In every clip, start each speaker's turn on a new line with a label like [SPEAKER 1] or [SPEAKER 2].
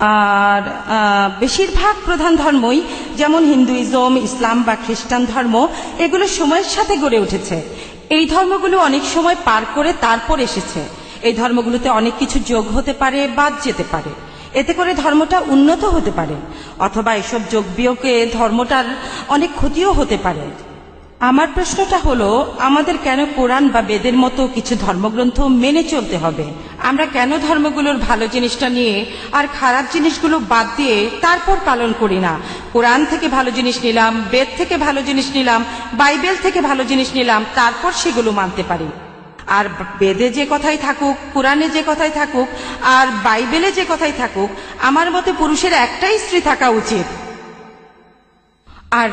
[SPEAKER 1] আর বেশিরভাগ প্রধান ধর্মই যেমন হিন্দুইজম, ইসলাম বা খ্রিস্টান ধর্ম, এগুলো সময়ের সাথে গড়ে উঠেছে। এই ধর্মগুলো অনেক সময় পার করে তারপর এসেছে। এই ধর্মগুলোতে অনেক কিছু যোগ হতে পারে বাদ যেতে পারে। এতে করে ধর্মটা উন্নত হতে পারে। অথবা এসব যোগ বিয়োগে ধর্মটার অনেক ক্ষতিও হতে পারে। আমার প্রশ্নটা হলো, আমাদের কেন কোরআন বা বেদের মতো কিছু ধর্মগ্রন্থ মেনে চলতে হবে? আমরা কেন ধর্মগুলোর ভালো জিনিসটা নিয়ে আর খারাপ জিনিসগুলো বাদ দিয়ে তারপর পালন করি না? কোরআন থেকে ভালো জিনিস নিলাম, বেদ থেকে ভালো জিনিস নিলাম, বাইবেল থেকে ভালো জিনিস নিলাম, তারপর সেগুলো মানতে পারি। আর বেদে যে কথাই থাকুক, কোরআনে যে কথাই থাকুক, আর বাইবেলে যে কথাই থাকুক, আমার মতে পুরুষের একটাই স্ত্রী থাকা উচিত। আর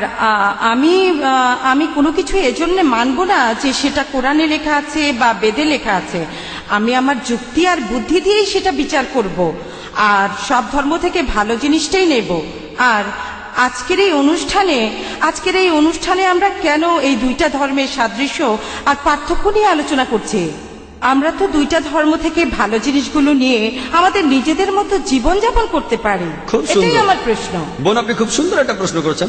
[SPEAKER 1] আমি আমি কোনো কিছু এজন্য মানব না যে সেটা কোরআনে লেখা আছে বা বেদে লেখা আছে। আমি আমার যুক্তি আর বুদ্ধি দিয়েই সেটা বিচার করব। আর সব ধর্ম থেকে ভালো জিনিসটাই নেব। আর আজকের এই অনুষ্ঠানে আজকের এই অনুষ্ঠানে আমরা কেন এই দুইটা ধর্মের সাদৃশ্য আর পার্থক্য নিয়ে আলোচনা করছি? আমরা তো দুইটা ধর্ম থেকে ভালো জিনিসগুলো নিয়ে আমাদের নিজেদের মতো জীবনযাপন করতে পারি।
[SPEAKER 2] খুব
[SPEAKER 1] এটাই। আমার প্রশ্ন।
[SPEAKER 2] বোন আপনি খুব সুন্দর একটা প্রশ্ন করেছেন।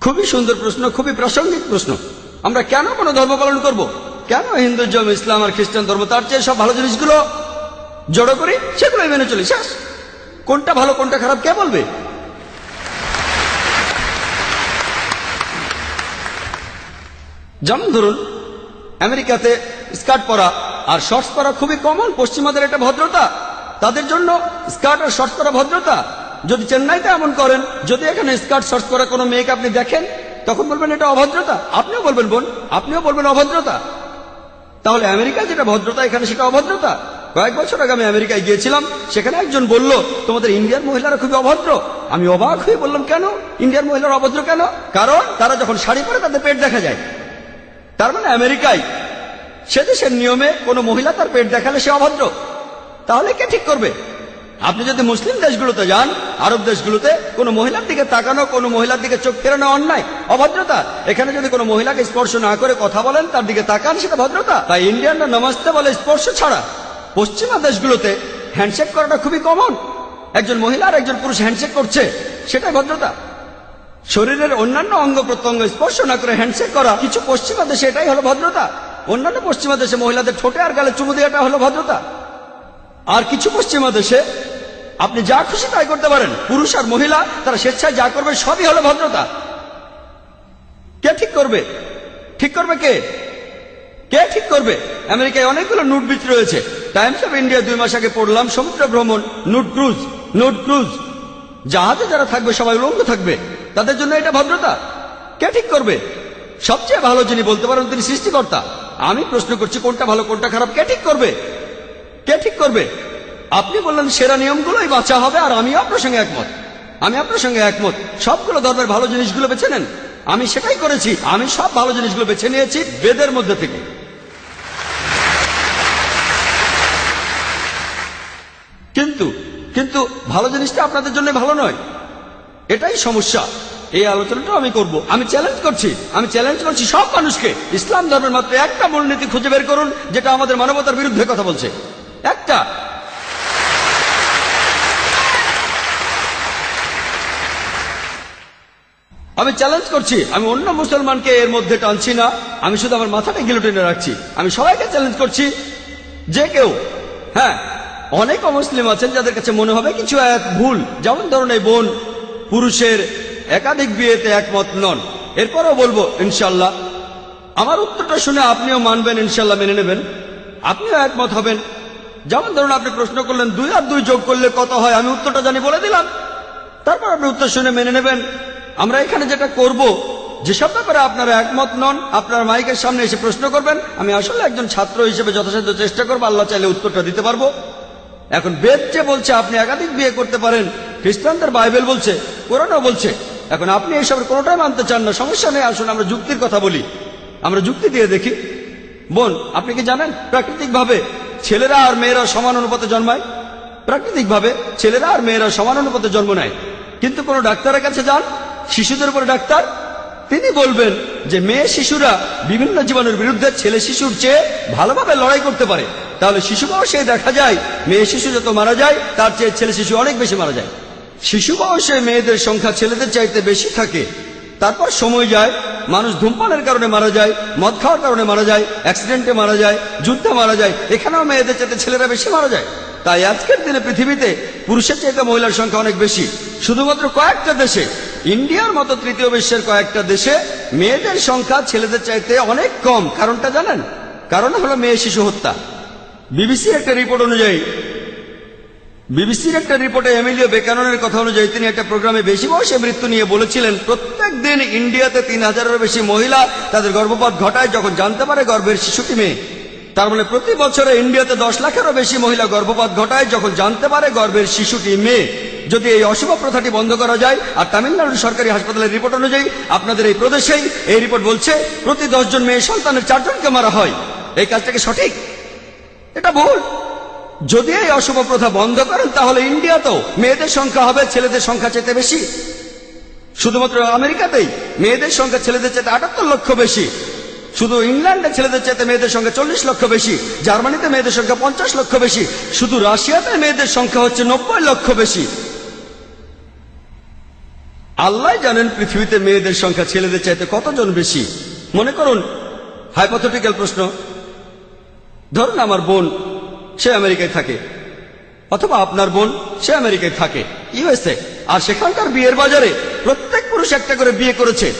[SPEAKER 2] খুবই সুন্দর প্রশ্ন, খুবই প্রাসঙ্গিক প্রশ্ন। আমরা কেন কোনো ধর্ম পালন করব? কেন হিন্দুজম ইসলাম আর খ্রিস্টান ধর্ম, তার চেয়ে সব ভালো জিনিসগুলো জড়ো করি? সেগুলোই মেনে চলি, শেষ। কোনটা ভালো, কোনটা খারাপ, কে বলবে? যেমন ধরুন, আমেরিকাতে স্কার্ট পরা আর শর্টস পরা খুবই কমন পশ্চিমাদের একটা ভদ্রতা। তাদের জন্য স্কার্ট আর শর্টস পরা ভদ্রতা। যদি চেন্নাইতে এমন করেন, যদি এখানে স্কার্ট শর্টস পরা কোনো মেয়েকে আপনি দেখেন, তখন বলবেন এটা অভদ্রতা। আপনিও বলবেন, বোন, আপনিও বলবেন অভদ্রতা। তাহলে আমেরিকায় যেটা ভদ্রতা, এখানে সেটা অভদ্রতা। কয়েক বছর আগে আমি আমেরিকায় গিয়েছিলাম, সেখানে একজন বলল, তোমাদের ইন্ডিয়ার মহিলারা খুবই অভদ্র। আমি অবাক হয়ে বললাম, কেন? ইন্ডিয়ার মহিলারা অভদ্র কেন? কারণ তারা যখন শাড়ি পরে তাদের পেট দেখা যায়। তার মানে আমেরিকায় সে দেশের নিয়মে কোনো মহিলা তার পেট দেখালে সে অভদ্র। তাহলে কে ঠিক করবে? আপনি যদি মুসলিম দেশগুলোতে যান, আরব দেশগুলোতে, কোনো মহিলার দিকে তাকানো, কোনো মহিলার দিকে চোখ ফেরানো অন্যায়, অভদ্রতা। এখানে যদি কোনো মহিলাকে স্পর্শ না করে কথা বলেন, তার দিকে তাকান, সেটা ভদ্রতা। তাই ইন্ডিয়ানরা নমস্তে বলে, স্পর্শ ছাড়া। পশ্চিমা দেশগুলোতে হ্যান্ডশেক করাটা খুবই কমন একজন মহিলা আর একজন পুরুষ হ্যান্ডশেক করছে, সেটাই ভদ্রতা। শরীরের অন্যান্য অঙ্গ প্রত্যঙ্গ স্পর্শ না করে হ্যান্ডশেক করা, কিছু পশ্চিমা দেশে এটাই হলো ভদ্রতা। অন্যান্য পশ্চিমা দেশে মহিলাদের ঠোঁটে আর গালে চুমু দেওয়াটা হলো ভদ্রতা। আর কিছু পশ্চিমা দেশে আপনি যা খুশি তাই করতে পারেন। পুরুষ আর মহিলা, তারা স্বেচ্ছায় যা করবে সবই হলো ভদ্রতা। কে ঠিক করবে? ঠিক করবে কে? কে ঠিক করবে? আমেরিকায় অনেকগুলো নোট বিচ রয়েছে। টাইমস অফ ইন্ডিয়া দুই মাস আগে পড়লাম সমুদ্র ভ্রমণ, নোট ক্রুজ নোট ক্রুজ। জাহাজে যারা থাকবে, সবাই উলঙ্গ থাকবে। তাদের জন্য এটা ভদ্রতা। কে ঠিক করবে? সবচেয়ে ভালো যিনি বলতে পারেন তিনি সৃষ্টিকর্তা। আমি প্রশ্ন করছি, কোনটা ভালো, কোনটা খারাপ, কে ঠিক করবে? কে ঠিক করবে? আপনি বললেন সেরা নিয়মগুলোই বাঁচা হবে আর আমিও আপনার সঙ্গে একমত। আমি আপনার সঙ্গে একমত। সবগুলো ধর্মের ভালো জিনিসগুলো বেছে নেন। আমি সেটাই করেছি। আমি সব ভালো জিনিসগুলো বেছে নিয়েছি বেদের মধ্যে থেকে। কিন্তু কিন্তু ভালো জিনিসটা আপনাদের জন্য ভালো নয়। এটাই সমস্যা। এই আলোচনাটা আমি করব। আমি চ্যালেঞ্জ করছি। আমি চ্যালেঞ্জ করছি সব মানুষকে। ইসলাম ধর্মের মাত্র একটা মূলনীতি খুঁজে বের করুন, যেটা আমাদের মানবতার বিরুদ্ধে কথা বলছে। একটা। আমি চ্যালেঞ্জ করছি। আমি অন্য মুসলমানকে এর মধ্যে টানছি না। আমি শুধু আমার মাথাটা গিলোটিনে রাখছি। আমি সবাইকে চ্যালেঞ্জ করছি। যে কেউ হ্যাঁ অনেক অমুসলিম আছেন যাদের কাছে মনে হবে কিছু এক ভুল। যেমন ধরুন এই বোন পুরুষের একাধিক বিয়েতে একমত নন। এরপরও বলব ইনশাল্লাহ আমার উত্তরটা শুনে আপনিও মানবেন ইনশাল্লাহ মেনে নেবেন। আপনিও একমত হবেন। যেমন ধরুন আপনি প্রশ্ন করলেন, দুই আর দুই যোগ করলে কত হয়? আমি উত্তরটা জানি বলে দিলাম। তারপর আপনি উত্তর শুনে মেনে নেবেন। আমরা এখানে যেটা করব, যেসব ব্যাপারে আপনারা একমত নন, আপনার মাইকের সামনে এসে প্রশ্ন করবেন, আমি আসলে একজন ছাত্র হিসেবে যথাসাধ্য চেষ্টা করব, আল্লাহ চাইলে উত্তরটা দিতে পারব। এখন বেদ যে বলছে, আপনি একাধিক বিয়ে করতে পারেন। খ্রিস্টানদের বাইবেল বলছে, কোরআনও বলছে। এখন আপনি এসবের কোনোটাই মানতে চান না, সমস্যা নেই, আসুন আমরা যুক্তির কথা বলি। আমরা যুক্তি দিয়ে দেখি। বোন, আপনি কি জানেন? প্রাকৃতিকভাবে ছেলেরা আর মেয়েরা সমান অনুপাতে জন্মায়? প্রাকৃতিকভাবে ছেলেরা আর মেয়েরা সমান অনুপাতে জন্ম নেয়। কিন্তু কোনো ডাক্তারের কাছে যান, শিশুদের উপরে ডাক্তার, তিনি বলবেন যে মেয়ে শিশুরা বিভিন্ন জীবনের বিরুদ্ধে ছেলে শিশুর চেয়ে ভালোভাবে লড়াই করতে পারে। তাহলে শিশু বয়সে দেখা যায়, মেয়ে শিশু যত মারা যায়, তার চেয়ে ছেলে শিশু অনেক বেশি মারা যায়। শিশু বয়সে মেয়েদের সংখ্যা ছেলেদের চাইতে বেশি থাকে। তারপর সময় যায়, মানুষ ধূমপানের কারণে মারা যায়, মদ খাওয়ার কারণে মারা যায় অ্যাক্সিডেন্টে মারা যায়, যুদ্ধে মারা যায়, এখানেও মেয়েদের চাইতে ছেলেরা বেশি মারা যায়। তাই আজকের দিনে পৃথিবীতে পুরুষের চাইতে মহিলার সংখ্যা অনেক বেশি। শুধুমাত্র কয়েকটা দেশে, ইন্ডিয়ার মতো তৃতীয় বিশ্বের কয়েকটা দেশে মেয়েদের সংখ্যা ছেলেদের চাইতে অনেক কম। কারণটা জানেন? কারণ হলো মেয়ে শিশু হত্যা। বিবিসির একটা রিপোর্ট অনুযায়ী বিবিসির একটা রিপোর্টে এমিলিও বেকাননের কথা অনুযায়ী তিনি একটা প্রোগ্রামে বেশি বয়সে মৃত্যু নিয়ে বলেছিলেন প্রত্যেক দিন ইন্ডিয়াতে তিন হাজারেরও বেশি মহিলা তাদের গর্ভপাত ঘটায় যখন জানতে পারে গর্ভের শিশুটি মেয়ে। তার মানে প্রতি বছরে ইন্ডিয়াতে দশ লাখেরও বেশি মহিলা গর্ভপাত ঘটায় যখন জানতে পারে গর্ভের শিশুটি মেয়ে। যদি এই অশুভ প্রথাটি বন্ধ করা যায়, আর তামিলনাড়ু সরকারি হাসপাতালের রিপোর্ট অনুযায়ী আপনাদের এই প্রদেশেই এই রিপোর্ট বলছে, প্রতি দশজন মেয়ে সন্তানের চারজনকে মারা হয়। এই কাজটাকে সঠিক? এটা ভুল। যদি এই অশুভ প্রথা বন্ধ করেন, তাহলে ইন্ডিয়াতেও মেয়েদের সংখ্যা হবে, ছেলেদের সংখ্যা চেতে বেশি। শুধুমাত্র আমেরিকাতেই মেয়েদের সংখ্যা ছেলেদের চেতে আটাত্তর লক্ষ বেশি। শুধু ইংল্যান্ডে ছেলেদের চেতে মেয়েদের সংখ্যা চল্লিশ লক্ষ বেশি, জার্মানিতে মেয়েদের সংখ্যা পঞ্চাশ লক্ষ বেশি, শুধু রাশিয়াতে মেয়েদের সংখ্যা হচ্ছে নব্বই লক্ষ বেশি। আল্লাহ জানেন পৃথিবীতে মেয়েদের সংখ্যা ছেলেদের চাইতে কতজন বেশি। মনে করুন, হাইপোথেটিক্যাল প্রশ্ন। ধরুন আমার বোন সে আমেরিকায় থাকে। অথবা আপনার বোন সে আমেরিকায় থাকে, ইউএসএ। আর সেখানকার বিয়ের বাজারে প্রত্যেক পুরুষ একটা করে বিয়ে করেছে।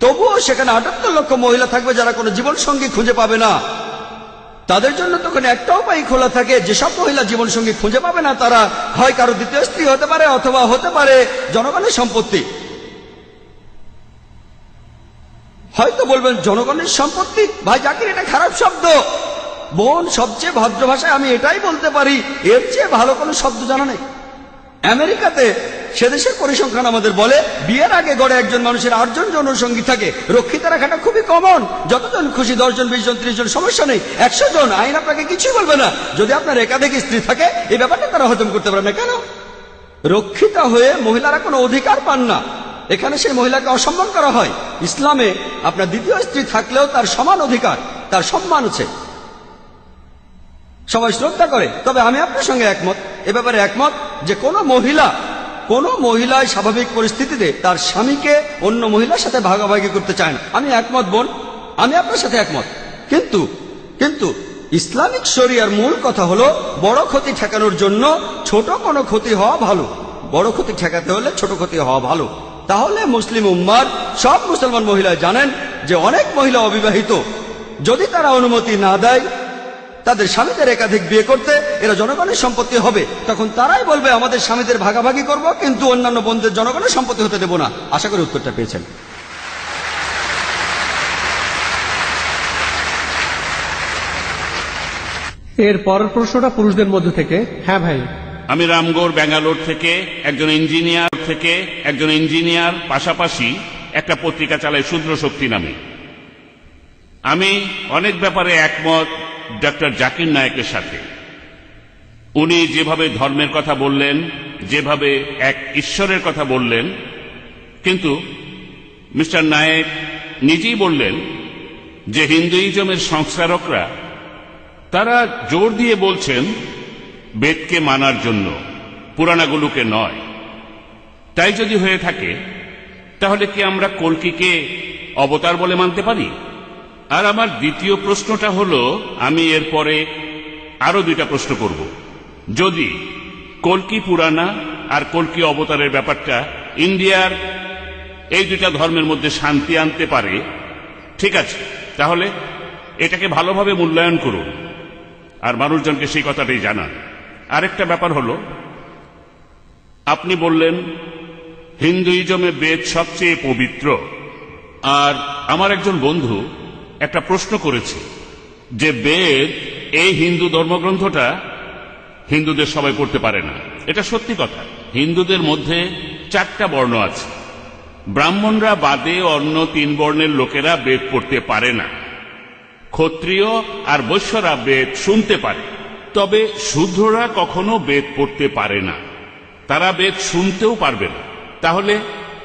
[SPEAKER 2] তবুও সেখানে আটাত্তর লক্ষ মহিলা থাকবে যারা কোনো জীবন সঙ্গী খুঁজে পাবে না। তাদের জন্য তখন একটা উপায় খোলা থাকে, যেসব মহিলা জীবন সঙ্গী খুঁজে পাবে না, তারা হয় কারও দ্বিতীয় স্ত্রী হতে পারে অথবা হতে পারে জনগণের সম্পত্তি। হয়তো বলবেন, জনগণের সম্পত্তি? ভাই, জাকির, এটা খারাপ শব্দ। বোন, সবচেয়ে ভদ্র ভাষায় আমি এটাই বলতে পারি, এর চেয়ে ভালো কোনো শব্দ জানা নেই। আমেরিকাতে সে দেশের পরিসংখ্যান আমাদের বলে, বিয়ের আগে গড়ে একজন মানুষের আটজন জনসঙ্গী থাকে। রক্ষিতা রাখাটা খুবই কমন যতজন খুশি দশজন বিশ জন ত্রিশ জন সমস্যা নেই। একশো জন, আইন আপনাকে কিছুই বলবে না। যদি আপনার একাধিক স্ত্রী থাকে, এই ব্যাপারটা তারা হজম করতে পারে না। কেন? রক্ষিতা হয়ে মহিলারা কোনো অধিকার পান না। এখানে সেই মহিলাকে অসম্মান করা হয়। ইসলামে আপনার দ্বিতীয় স্ত্রী থাকলেও তার সমান অধিকার, তার সম্মান আছে। সবাই শ্রদ্ধা করে। তবে আমি আপনার সঙ্গে একমত। এ ব্যাপারে একমত যে কোনো মহিলা, কোনো মহিলায় স্বাভাবিক পরিস্থিতিতে তার স্বামীকে অন্য মহিলার সাথে ভাগাভাগি করতে চায় না। আমি একমত, বোন। আমি আপনার সাথে একমত। কিন্তু কিন্তু ইসলামিক শরিয়ার মূল কথা হলো, বড় ক্ষতি ঠেকানোর জন্য ছোট কোনো ক্ষতি হওয়া ভালো। বড় ক্ষতি ঠেকাতে হলে ছোট ক্ষতি হওয়া ভালো। তাহলে মুসলিম উম্মার, সব মুসলমান মহিলা জানেন যে অনেক মহিলা অবিবাহিত। যদি তারা অনুমতি না দেয় তাদের স্বামীদের একাধিক বিয়ে করতে এরা জনগণের সম্পত্তি হবে। তখন তারাই বলবে আমাদের স্বামীদের ভাগাভাগি করব কিন্তু অন্যান্য বন্ধুদের জনগণের সম্পত্তি হতে দেব না। আশা করি উত্তরটা পেয়েছেন।
[SPEAKER 3] এর পরের প্রশ্নটা পুরুষদের মধ্য থেকে। হ্যাঁ ভাই।
[SPEAKER 4] আমি রামগড় ব্যাঙ্গালোর থেকে একজন ইঞ্জিনিয়ার থেকে একজন ইঞ্জিনিয়ার পাশাপাশি একটা পত্রিকা চালাই শূদ্র শক্তি নামে। আমি অনেক ব্যাপারে একমত ডক্টর জাকির নায়কের সাথে। উনি যেভাবে ধর্মের কথা বললেন, যেভাবে এক ঈশ্বরের কথা বললেন, কিন্তু মিস্টার নায়েক নিজেই বললেন যে হিন্দুইজমের সংস্কারকরা, তারা জোর দিয়ে বলছেন, বেদকে মানার জন্য, পুরাণাগুলোকে নয়। তাই যদি হয়ে থাকে, তাহলে কি আমরা কলকিকে অবতার বলে মানতে পারি? আর আমার দ্বিতীয় প্রশ্নটা হলো, আমি এরপরে আরও দুইটা প্রশ্ন করব। যদি কলকি পুরানা আর কলকি অবতারের ব্যাপারটা ইন্ডিয়ার এই দুইটা ধর্মের মধ্যে শান্তি আনতে পারে, ঠিক আছে, তাহলে এটাকে ভালোভাবে মূল্যায়ন করুন আর মানুষজনকে সেই কথাটাই জানান। আরেকটা ব্যাপার হলো, আপনি বললেন হিন্দুইজমে বেদ সবচেয়ে পবিত্র। আর আমার একজন বন্ধু একটা প্রশ্ন করেছে যে বেদ, এই হিন্দু ধর্মগ্রন্থটা হিন্দুদের সবাই পড়তে পারে না। এটা সত্যি কথা। হিন্দুদের মধ্যে চারটা বর্ণ আছে। ব্রাহ্মণরা বাদে অন্য তিন বর্ণের লোকেরা বেদ পড়তে পারে না। ক্ষত্রিয় আর বৈশ্যরা বেদ শুনতে পারে। তবে শূদ্ররা কখনো বেদ পড়তে পারে না। তারা বেদ শুনতেও পারবে না। তাহলে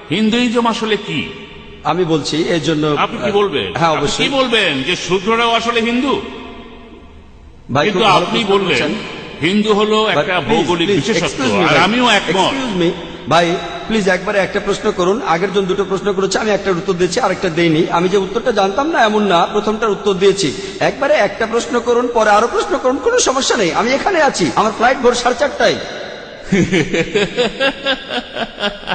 [SPEAKER 4] হিন্দুইজম আসলে কি?
[SPEAKER 2] আমি বলছি এর জন্য
[SPEAKER 4] আপনি কি বলবেন?
[SPEAKER 2] হ্যাঁ অবশ্যই।
[SPEAKER 4] কি বলবেন যে শূদ্ররাও আসলে হিন্দু?
[SPEAKER 2] ভাই,
[SPEAKER 4] কিন্তু আপনি বললেন হিন্দু হলো একটা ভৌগোলিক বিশেষত্ব আর আমিও একমত।
[SPEAKER 2] ভাই প্লিজ একবারে একটা প্রশ্ন করুন। আগের জন দুটো প্রশ্ন করেছে আমি একটা উত্তর দিয়েছি আরেকটা দেইনি। আমি যে উত্তরটা জানতাম না এমন না প্রথমটার উত্তর দিয়েছি। একবারে একটা প্রশ্ন করুন পরে আরও প্রশ্ন করুন কোনো সমস্যা নেই। আমি এখানে আছি আমার ফ্লাইট ভোর সাড়ে চারটায়।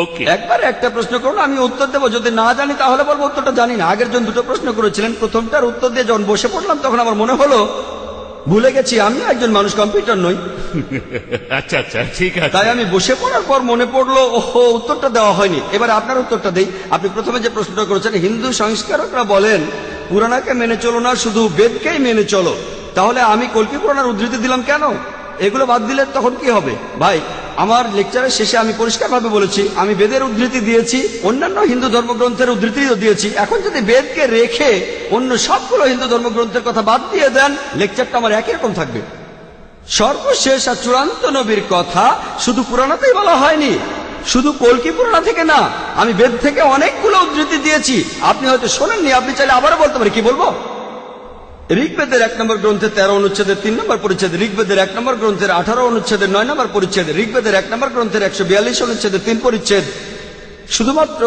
[SPEAKER 4] ওকে
[SPEAKER 2] একবারে একটা প্রশ্ন করুন আমি উত্তর দেবো। যদি না জানি তাহলে বলব উত্তরটা জানি না। আগের জন দুটো প্রশ্ন করেছিলেন প্রথমটার উত্তর দিয়ে যখন বসে পড়লাম তখন আমার মনে হলো ভুলে গেছি আমি একজন মানুষ কম্পিউটার নই।
[SPEAKER 4] আচ্ছা আচ্ছা ঠিক আছে।
[SPEAKER 2] তাই আমি বসে পড়ার পর মনে পড়ল ওহো উত্তরটা দেওয়া হয়নি। এবার আপনার উত্তরটা দেই। আপনি প্রথমে যে প্রশ্নটা করেছেন হিন্দু সংস্কারকরা বলেন পুরাণাকে মেনে চলো না শুধু বেদকেই মেনে চলো। তাহলে আমি কল্কি পুরাণার উদ্ধৃতি দিলাম কেন? এগুলো বাদ দিলে তখন কি হবে? ভাই আমার লেকচারের শেষে আমি পরিষ্কারভাবে বলেছি, আমি বেদের উদ্ধৃতি দিয়েছি, অন্যান্য হিন্দু ধর্মগ্রন্থের উদ্ধৃতিও দিয়েছি। এখন যদি বেদকে রেখে অন্য সবগুলো হিন্দু ধর্মগ্রন্থের কথা বাদ দিয়ে দেন লেকচারটা আমার একই রকম থাকবে। সর্বশেষ আর চূড়ান্ত নবীর কথা শুধু পুরাণাতেই বলা হয়নি। শুধু কলকি পুরাণা থেকে না, আমি বেদ থেকে অনেকগুলো উদ্ধৃতি দিয়েছি। আপনি হয়তো শোনেননি, আপনি চাইলে আবারও বলতে পারি কি বলব? ঋগ্বেদের এক নম্বর গ্রন্থের তেরো অনুচ্ছেদের তিন নম্বর পরিচ্ছেদ, ঋগ্বেদের এক নম্বর গ্রন্থের আঠারো অনুচ্ছেদের নয় নম্বর পরিচ্ছেদ, ঋগ্বেদের এক নম্বর গ্রন্থের একশো বিয়াল্লিশ অনুচ্ছেদের তিন পরিচ্ছেদ। শুধুমাত্র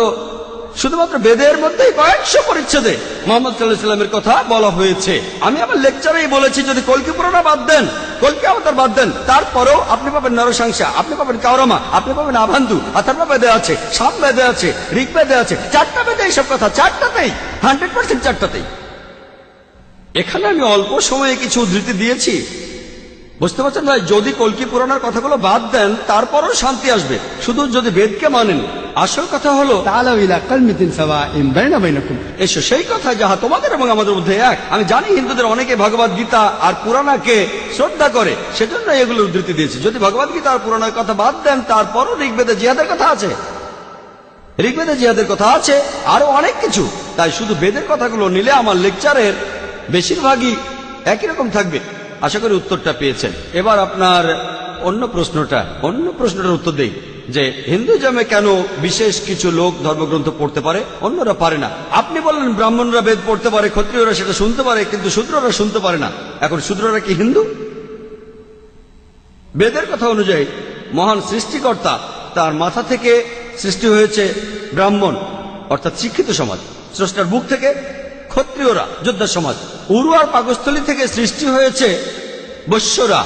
[SPEAKER 2] শুধুমাত্র বেদের মধ্যেই কয়েকশো পরিচ্ছেদে মোহাম্মদ সাল্লাহ সাল্লামের কথা বলা হয়েছে। আমি আমার লেকচারেই বলেছি, যদি কলকি পুরাণা বাদ দেন, কলকি অবতার বাদ দেন, তারপরেও আপনি পাবেন নরসংসা আপনি পাবেন কাউরামা আপনি পাবেন আভান্দু আথার্বা বেদে আছে, সাম বেদে আছে ঋগ বেদে আছে, চারটা বেদে এইসব কথা, চারটাতেই, হান্ড্রেড পার্সেন্ট চারটাতেই। এখানে আমি অল্প সময়ে কিছু উদ্ধৃতি দিয়েছি। বুঝতে পারছেন ভাই? যদি কলকি পুরাণের কথাগুলো বাদ দেন তারপরও শান্তি আসবে। শুধু যদি বেদকে মানেন। আসল কথা হলো এসো সেই কথা যাহা তোমাদের এবং আমাদের মধ্যে এক। আমি জানি হিন্দুদের অনেকে ভগবত গীতা আর পুরাণাকে শ্রদ্ধা করে সেজন্য এগুলো উদ্ধৃতি দিয়েছি। যদি ভগবত গীতা আর পুরাণের কথা বাদ দেন তারপরও ঋগ্বেদে জিহাদের কথা আছে। ঋগ্বেদে জিহাদের কথা আছে আরও অনেক কিছু। তাই শুধু বেদের কথাগুলো নিলে আমার লেকচারের বেশিরভাগই একই রকম থাকবে। আশা করি উত্তরটা পেয়েছেন। এবার আপনার অন্য প্রশ্নটা, অন্য প্রশ্নটার উত্তর দেই, যে হিন্দুজমে কেন বিশেষ কিছু লোক ধর্মগ্রন্থ পড়তে পারে? অন্যরা পারে না। আপনি বললেন ব্রাহ্মণরা বেদ পড়তে পারে, ক্ষত্রিয়রা সেটা শুনতে পারে, কিন্তু শূদ্ররা শুনতে পারে না। এখন শূদ্ররা কি হিন্দু? বেদের কথা অনুযায়ী, মহান সৃষ্টিকর্তা তার মাথা থেকে সৃষ্টি হয়েছে ব্রাহ্মণ, অর্থাৎ শিক্ষিত সমাজ। স্রষ্টার বুক থেকে ক্ষত্রিয়রা, যোদ্ধা সমাজ। উরু আর পাকস্থলী থেকে সৃষ্টি হয়েছে বৈশ্যরা,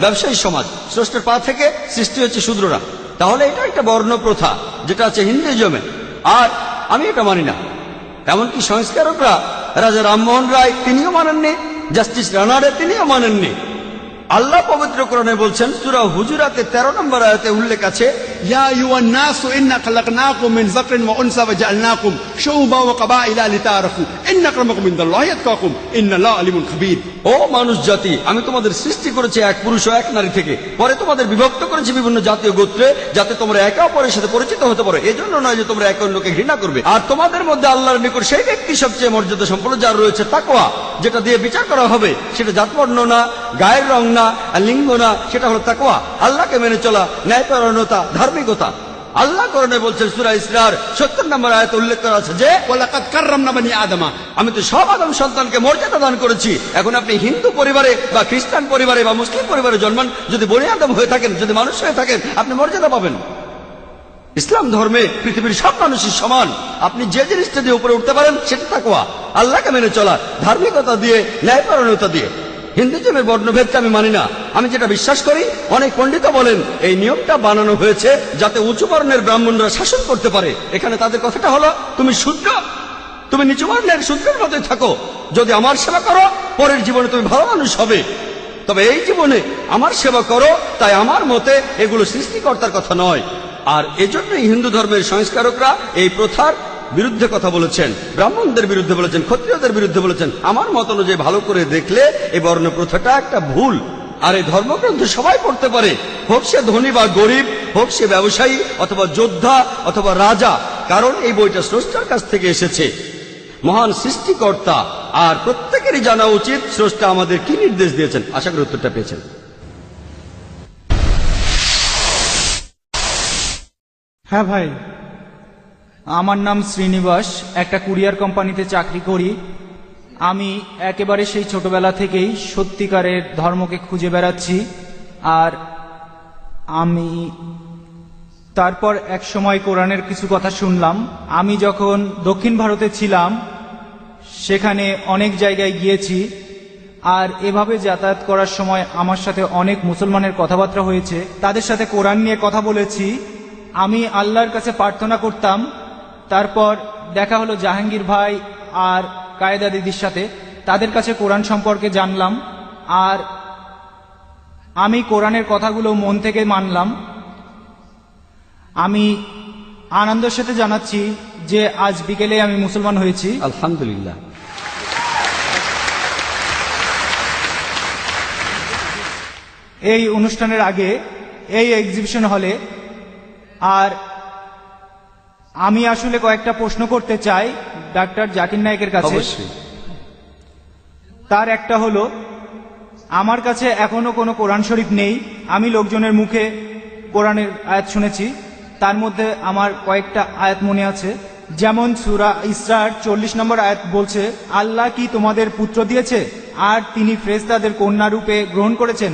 [SPEAKER 2] ব্যবসায়ী সমাজ। স্রষ্টার পা থেকে সৃষ্টি হয়েছে শূদ্ররা। তাহলে এটা একটা বর্ণ প্রথা যেটা আছে হিন্দুজমে আর আমি এটা মানি না। এমনকি সংস্কারকরা, রাজা রামমোহন রায়, তিনিও মানেননি। জাস্টিস রানারে তিনিও মানেননি। আল্লাহ পবিত্র করণে বলছেন, সুরা হুজুরাতে তেরো নম্বর আয়তে উল্লেখ আছে
[SPEAKER 5] يا أيها الناس إنا خلقناكم من ذكر وأنثى وجعلناكم شعوبا وقبائل لتعارفوا إن أكرمكم عند الله يتقاكم إن الله عليم خبير
[SPEAKER 2] ও মানুষ জাতি আমি তোমাদের সৃষ্টি করেছি এক পুরুষ ও এক নারী থেকে পরে তোমাদের বিভক্ত করেছি বিভিন্ন জাতীয় গোত্রে যাতে তোমরা একে অপরের সাথে পরিচিত হতে পারো এজন্য নয় যে তোমরা একে অন্যকে ঘৃণা করবে আর তোমাদের মধ্যে আল্লাহর নিকট সেই ব্যক্তি সবচেয়ে মর্যাদা সম্পন্ন যার রয়েছে তাকোয়া যেটা দিয়ে বিচার করা হবে সেটা জাতবর্ণ না গায়ের রং না আর লিঙ্গ না সেটা হলো তাকোয়া আল্লাহকে মেনে চলা ন্যায়পরায়ণতা ধার্মিকতা। আল্লাহ করণে বলছেন, সুরা ইসলার সত্তর নম্বর আয়ত উল্লেখ করা আছে যে
[SPEAKER 5] ওলাকাত কার্রাম নামানি আদমা,
[SPEAKER 2] আমি তো সব আদম সন্তানকে মর্যাদা দান করেছি। এখন আপনি হিন্দু পরিবারে বা খ্রিস্টান পরিবারে বা মুসলিম পরিবারে জন্মান, যদি বনি আদম হয়ে থাকেন, যদি মানুষ হয়ে থাকেন, আপনি মর্যাদা পাবেন। ইসলাম ধর্মে পৃথিবীর সব মানুষই সমান। আপনি যে জিনিসটা দিয়ে উপরে উঠতে পারেন, সেটা তাকোয়া আল্লাহকে মেনে চলা, ধার্মিকতা দিয়ে ন্যায়পরণতা দিয়ে। হিন্দুজমের বর্ণভেদটা আমি মানি না। আমি যেটা বিশ্বাস করি, অনেক পণ্ডিত বলেন, এই নিয়মটা বানানো হয়েছে যাতে উঁচু বর্ণের ব্রাহ্মণরা শাসন করতে পারে। এখানে তাদের কথাটা হলো, তুমি শূদ্র, তুমি নিচু বর্ণের শূদ্রের মতোই থাকো। যদি আমার সেবা করো, পরের জীবনে তুমি ভালো মানুষ হবে। তবে এই জীবনে আমার সেবা করো, তাই আমার মতে এগুলো সৃষ্টিকর্তার কথা নয়। আর এজন্যই হিন্দু ধর্মের সংস্কারকরা এই প্রথার বিরুদ্ধে কথা বলেছেন, ব্রাহ্মণদের বিরুদ্ধে বলেছেন, ক্ষত্রিয়দের বিরুদ্ধে বলেছেন, আমার মত অনুযায়ী ভালো করে দেখলে এই বর্ণ প্রথাটা একটা ভুল। আর এই ধর্মগ্রন্থ সবাই পড়তে পারে। হোক সে ধনী বা গরিব, হোক সে ব্যবসায়ী, অথবা যোদ্ধা, অথবা রাজা, কারণ এই বইটা স্রষ্টার কাছ থেকে এসেছে। মহান সৃষ্টিকর্তা, আর প্রত্যেকেরই জানা উচিত, স্রষ্টা আমাদের কি নির্দেশ দিয়েছেন। আশা করি উত্তরটা পেয়েছেন।
[SPEAKER 3] হ্যাঁ ভাই
[SPEAKER 6] আমার নাম শ্রীনিবাস, একটা কুরিয়ার কোম্পানিতে চাকরি করি। আমি একেবারে সেই ছোটবেলা থেকেই সত্যিকারের ধর্মকে খুঁজে বেড়াচ্ছি। আর আমি তারপর এক সময় কোরআনের কিছু কথা শুনলাম। আমি যখন দক্ষিণ ভারতে ছিলাম, সেখানে অনেক জায়গায় গিয়েছি। আর এভাবে যাতায়াত করার সময় আমার সাথে অনেক মুসলমানের কথাবার্তা হয়েছে। তাদের সাথে কোরআন নিয়ে কথা বলেছি। আমি আল্লাহর কাছে প্রার্থনা করতাম তারপর দেখা হলো জাহাঙ্গীর ভাই আর কায়দা দিদির সাথে। তাদের কাছে কোরআন সম্পর্কে জানলাম আর আমি কোরআনের কথাগুলো মন থেকে মানলাম। আমি আনন্দের সাথে জানাচ্ছি যে আজ বিকেলে আমি মুসলমান হয়েছি।
[SPEAKER 2] আলহামদুলিল্লাহ।
[SPEAKER 6] এই অনুষ্ঠানের আগে এই এক্সিবিশন হলে আর আমি আসলে কয়েকটা প্রশ্ন করতে চাই ডাক্তার জাকির নায়কের কাছে।
[SPEAKER 2] অবশ্যই।
[SPEAKER 6] তার একটা হলো আমার কাছে এখনও কোনো কোরআন শরীফ নেই আমি লোকজনের মুখে কোরআনের আয়াত শুনেছি তার মধ্যে আমার কয়েকটা আয়াত মনে আছে। যেমন সুরা ইসরার চল্লিশ নম্বর আয়াত বলছে আল্লাহ কি তোমাদের পুত্র দিয়েছে? আর তিনি ফ্রেস্তাদের কন্যা রূপে গ্রহণ করেছেন?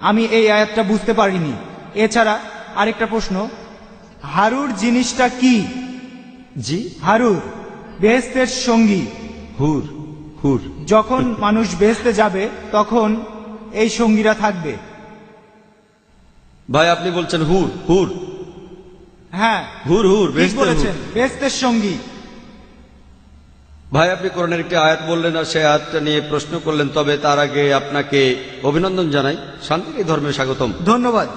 [SPEAKER 6] আমি এই আয়াতটা বুঝতে পারিনি। এছাড়া আরেকটা প্রশ্ন হারুর জিনিসটা কি?
[SPEAKER 2] জি।
[SPEAKER 6] হারুর বেহেস্তের সঙ্গী।
[SPEAKER 2] হুর হুর।
[SPEAKER 6] যখন মানুষ বেহেস্তে যাবে তখন এই সঙ্গীরা থাকবে।
[SPEAKER 2] ভাই আপনি বলছেন হুর হুর।
[SPEAKER 6] হ্যাঁ।
[SPEAKER 2] হুর হুর
[SPEAKER 6] ঠিক বলেছেন
[SPEAKER 2] হুর।
[SPEAKER 6] বেহেস্তের সঙ্গী।
[SPEAKER 2] ভাই আপনি কোরআনের একটি আয়াত বললেন আর সেই আয়াতটা নিয়ে প্রশ্ন করলেন তবে তার আগে আপনাকে অভিনন্দন জানাই। শান্তিকে ধর্মে স্বাগতম।
[SPEAKER 6] ধন্যবাদ।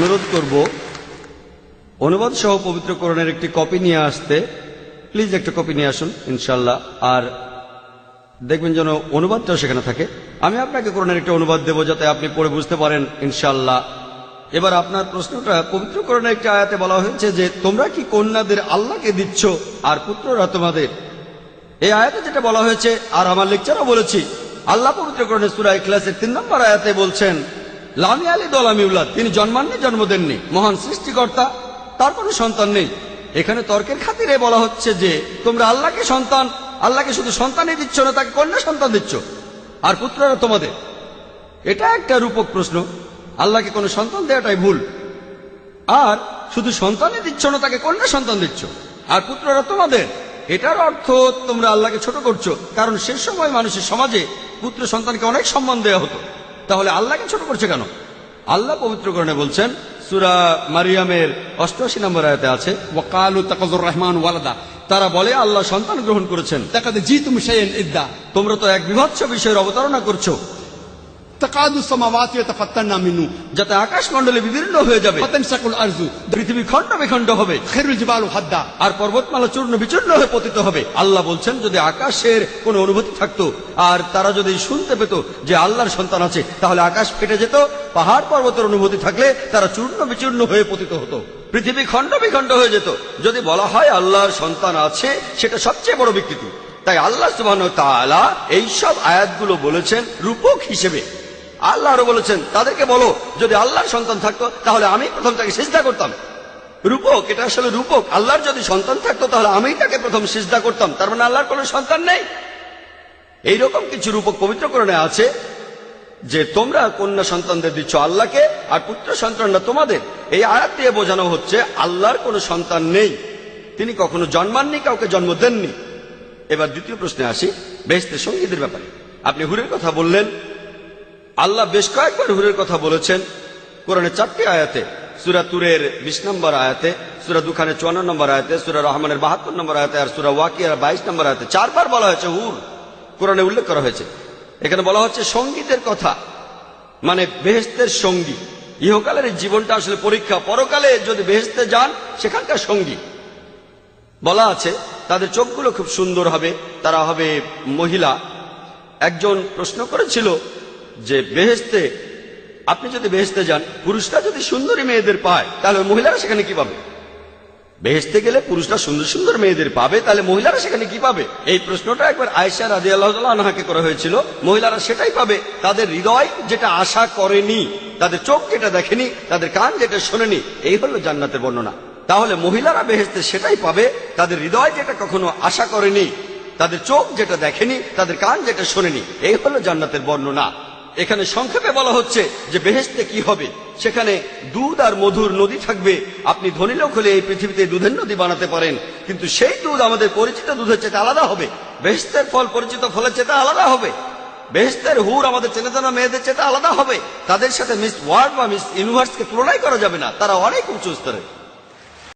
[SPEAKER 2] অনুরোধ করব, অনুবাদ সহ পবিত্র কোরআনের একটি কপি নিয়ে আসতে প্লিজ একটা কপি নিয়ে আসুন ইনশাল্লাহ আর দেখবেন যেন অনুবাদটাও সেখানে থাকে। আমি আপনাকে কোরআনের একটা অনুবাদ দেবো যাতে আপনি পড়ে বুঝতে পারেন ইনশাল্লাহ এবার আপনার প্রশ্নটা পবিত্র কোরআনের একটি আয়াতে বলা হয়েছে যে, তোমরা কি কন্যাদের আল্লাহকে দিচ্ছ আর পুত্ররা তোমাদের? এই আয়াতে যেটা বলা হয়েছে, আর আমার লেকচারও বলেছি, আল্লাহ পবিত্র কোরআনের সূরা ইখলাসের তিন নম্বর আয়াতে বলছেন লামি আলী দলামি উল্লাদ তিনি জন্মাননি, জন্ম দেননি। মহান সৃষ্টিকর্তা, তার কোনো সন্তান নেই। এখানে তর্কের খাতিরে বলা হচ্ছে যে, তোমরা আল্লাহকে সন্তান, আল্লাহকে শুধু সন্তানই দিচ্ছ না, তাকে কন্যা সন্তান দিচ্ছ। আর পুত্ররা তোমাদের? এটা একটা রূপক প্রশ্ন। আল্লাহকে কোনো সন্তান দেওয়াটাই ভুল। আর শুধু সন্তানই দিচ্ছ না, তাকে কন্যা সন্তান দিচ্ছ। আর পুত্ররা তোমাদের? এটার অর্থ তোমরা আল্লাহকে ছোট করছ। কারণ সে সময় মানুষের সমাজে পুত্র সন্তানকে অনেক সম্মান দেওয়া হতো। তাহলে আল্লাহকে ছোট করছে কেন? আল্লাহ পবিত্রকরণে বলছেন সুরা মারিয়ামের অষ্টআশি নম্বর আয়তে আছে
[SPEAKER 5] তাকজুর রহমান ওয়ালাদা।
[SPEAKER 2] তারা বলে আল্লাহ সন্তান গ্রহণ করেছেন।
[SPEAKER 5] দেখাতে জি তুমি সেন
[SPEAKER 2] তোমরা তো এক বিভৎস বিষয়ের অবতারণা করছ। যাতে হয়ে যাবে। পৃথিবী খণ্ড বিখণ্ড হবে আর পর্বতমালা চূর্ণ বিচূর্ণ হয়ে পতিত হবে। আল্লাহ বলছেন যদি আকাশের কোন অনুভূতি থাকতো আর তারা যদি শুনতে পেত যে আল্লাহর সন্তান আছে তাহলে আকাশ ফেটে যেত পাহাড় পর্বতের অনুভূতি থাকলে তারা চূর্ণ বিচূর্ণ হয়ে পতিত হতো। পৃথিবী খণ্ড বিখণ্ড হয়ে যেত। যদি বলা হয় আল্লাহর সন্তান আছে সেটা সবচেয়ে বড় বিকৃতি। তাই আল্লাহ সুবাহ এই সব আয়াতগুলো বলেছেন রূপক হিসেবে। আল্লাহ আরও বলেছেন, তাদেরকে বলো, যদি আল্লাহর সন্তান থাকতো, তাহলে আমি প্রথম তাকে চেষ্টা করতাম। রূপক, এটা আসলে রূপক। আল্লাহর যদি সন্তান থাকতো, তাহলে আমি তাকে প্রথম সিজদা করতাম। তার মানে আল্লাহর কোনো সন্তান নেই। এইরকম কিছু রূপক পবিত্রকরণে আছে যে তোমরা কন্যা সন্তানদের দিচ্ছ আল্লাহকে আর পুত্র সন্তানরা তোমাদের। এই আয়াত দিয়ে বোঝানো হচ্ছে আল্লাহর কোনো সন্তান নেই। তিনি কখনো জন্মাননি, কাউকে জন্ম দেননি। এবার দ্বিতীয় প্রশ্নে আসি বেহেস্তের সঙ্গীদের ব্যাপারে। আপনি হুরের কথা বললেন আল্লাহ বেশ কয়েকবার হুরের কথা বলেছেন কোরআনের চারটি আয়াতে, সুরা তুরের বিশ নম্বর আয়াতে, সুরা দুখানের চুয়ান্ন নম্বর আয়াতে, সুরা রহমানের বাহাত্তর নম্বর আয়াতে আর সুরা ওয়াকিয়ার বাইশ নম্বর আয়াতে চারবার বলা হয়েছে হুর। কোরআনে উল্লেখ করা হয়েছে। এখানে বলা হচ্ছে সঙ্গীতের কথা। মানে বেহেস্তের সঙ্গী। ইহকালের জীবনটা আসলে পরীক্ষা। পরকালে যদি বেহেস্তে যান, সেখানকার সঙ্গী। বলা আছে, তাদের চোখগুলো খুব সুন্দর হবে, তারা হবে মহিলা। একজন প্রশ্ন করেছিল যে বেহেস্তে আপনি যদি বেহেস্তে যান, পুরুষরা যদি সুন্দরী মেয়েদের পায়, তাহলে মহিলারা সেখানে কি পাবে? বেহেস্তে গেলে পুরুষরা সুন্দর সুন্দর মেয়েদের পাবে, তাহলে মহিলারা সেখানে কি পাবে? এই প্রশ্নটা একবার আয়সা রাজি আল্লাহ আনহাকে করা হয়েছিল। মহিলারা সেটাই পাবে। তাদের হৃদয় যেটা আশা করেনি, তাদের চোখ যেটা দেখেনি, তাদের কান যেটা শোনেনি, এই হলো জান্নাতের বর্ণনা। তাহলে মহিলারা বেহেস্তে সেটাই পাবে। তাদের হৃদয় যেটা কখনো আশা করেনি, তাদের চোখ যেটা দেখেনি, তাদের কান যেটা শোনেনি, এই হলো জান্নাতের বর্ণনা। এখানে সংক্ষেপে বলা হচ্ছে যে বেহেস্তে কি হবে? সেখানে দুধ আর মধুর নদী থাকবে। আপনি ধনী লোক হলে এই পৃথিবীতে দুধের নদী বানাতে পারেন। কিন্তু সেই দুধ আমাদের পরিচিত দুধের চেতে আলাদা হবে। বেহেস্তের ফল পরিচিত ফলের চেয়ে আলাদা হবে। বেহেস্তের হুর আমাদের চেনা জানা মেয়েদের চেয়ে আলাদা হবে। তাদের সাথে মিস ওয়ার্ল্ড বা মিস ইউনিভার্সকে তুলনাই করা যাবে না। তারা অনেক উঁচু স্তরে।